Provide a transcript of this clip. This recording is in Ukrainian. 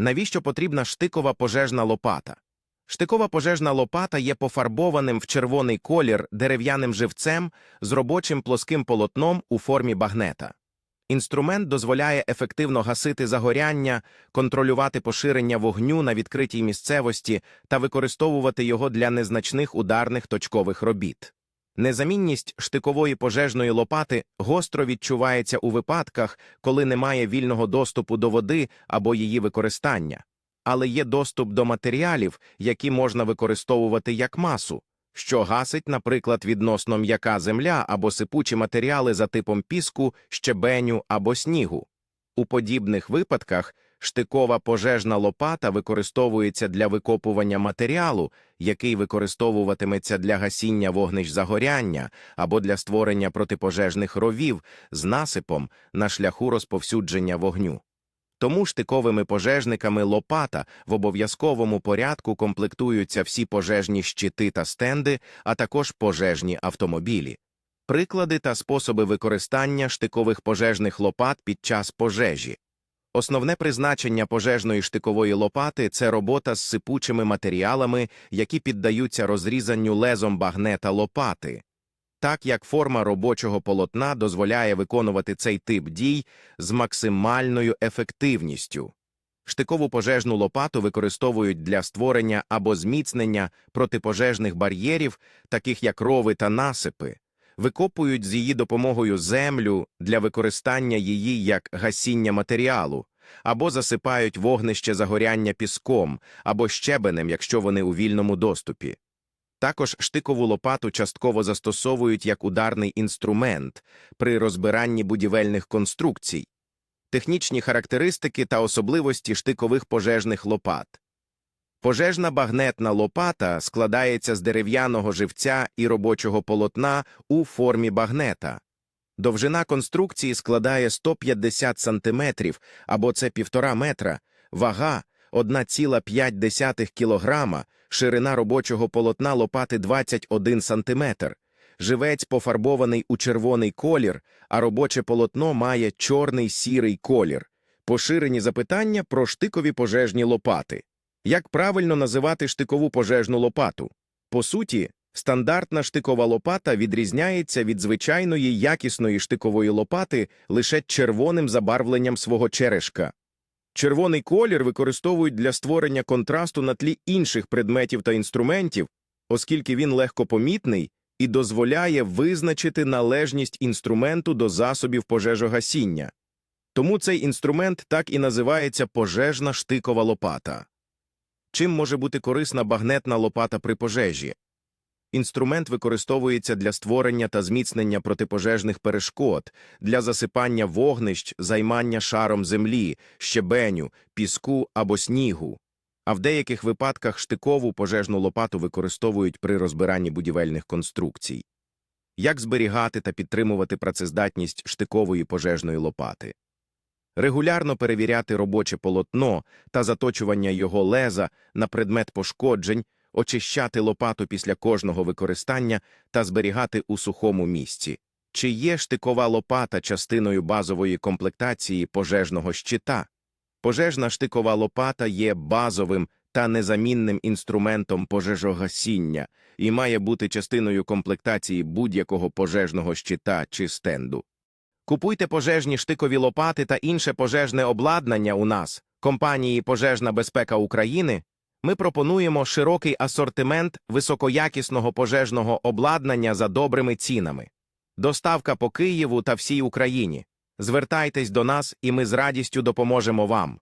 Навіщо потрібна штикова пожежна лопата? Штикова пожежна лопата є пофарбованим в червоний колір дерев'яним живцем з робочим плоским полотном у формі багнета. Інструмент дозволяє ефективно гасити загоряння, контролювати поширення вогню на відкритій місцевості та використовувати його для незначних ударних точкових робіт. Незамінність штикової пожежної лопати гостро відчувається у випадках, коли немає вільного доступу до води або її використання, але є доступ до матеріалів, які можна використовувати як масу, що гасить, наприклад, відносно м'яка земля або сипучі матеріали за типом піску, щебеню або снігу. У подібних випадках штикова пожежна лопата використовується для викопування матеріалу, який використовуватиметься для гасіння вогнищ загоряння або для створення протипожежних ровів з насипом на шляху розповсюдження вогню. Тому штиковими пожежниками лопата в обов'язковому порядку комплектуються всі пожежні щити та стенди, а також пожежні автомобілі. Приклади та способи використання штикових пожежних лопат під час пожежі. Основне призначення пожежної штикової лопати це робота з сипучими матеріалами, які піддаються розрізанню лезом багнета лопати. Так як форма робочого полотна дозволяє виконувати цей тип дій з максимальною ефективністю. Штикову пожежну лопату використовують для створення або зміцнення протипожежних бар'єрів, таких як рови та насипи, викопують з її допомогою землю для використання її як гасіння матеріалу, або засипають вогнище загоряння піском або щебенем, якщо вони у вільному доступі. Також штикову лопату частково застосовують як ударний інструмент при розбиранні будівельних конструкцій, технічні характеристики та особливості штикових пожежних лопат. Пожежна багнетна лопата складається з дерев'яного живця і робочого полотна у формі багнета. Довжина конструкції складає 150 см або це 1,5 метра, вага 1,5 кг, ширина робочого полотна лопати 21 см. Живець пофарбований у червоний колір, а робоче полотно має чорний сірий колір. Поширені запитання про штикові пожежні лопати. Як правильно називати штикову пожежну лопату? По суті, стандартна штикова лопата відрізняється від звичайної якісної штикової лопати лише червоним забарвленням свого черешка. Червоний колір використовують для створення контрасту на тлі інших предметів та інструментів, оскільки він легкопомітний і дозволяє визначити належність інструменту до засобів пожежогасіння. Тому цей інструмент так і називається пожежна штикова лопата. Чим може бути корисна багнетна лопата при пожежі? Інструмент використовується для створення та зміцнення протипожежних перешкод, для засипання вогнищ, займання шаром землі, щебеню, піску або снігу. А в деяких випадках штикову пожежну лопату використовують при розбиранні будівельних конструкцій. Як зберігати та підтримувати працездатність штикової пожежної лопати? Регулярно перевіряти робоче полотно та заточування його леза на предмет пошкоджень, очищати лопату після кожного використання та зберігати у сухому місці. Чи є штикова лопата частиною базової комплектації пожежного щита? Пожежна штикова лопата є базовим та незамінним інструментом пожежогасіння і має бути частиною комплектації будь-якого пожежного щита чи стенду. Купуйте пожежні штикові лопати та інше пожежне обладнання у нас, компанії Пожежна безпека України. Ми пропонуємо широкий асортимент високоякісного пожежного обладнання за добрими цінами. Доставка по Києву та всій Україні. Звертайтесь до нас, і ми з радістю допоможемо вам.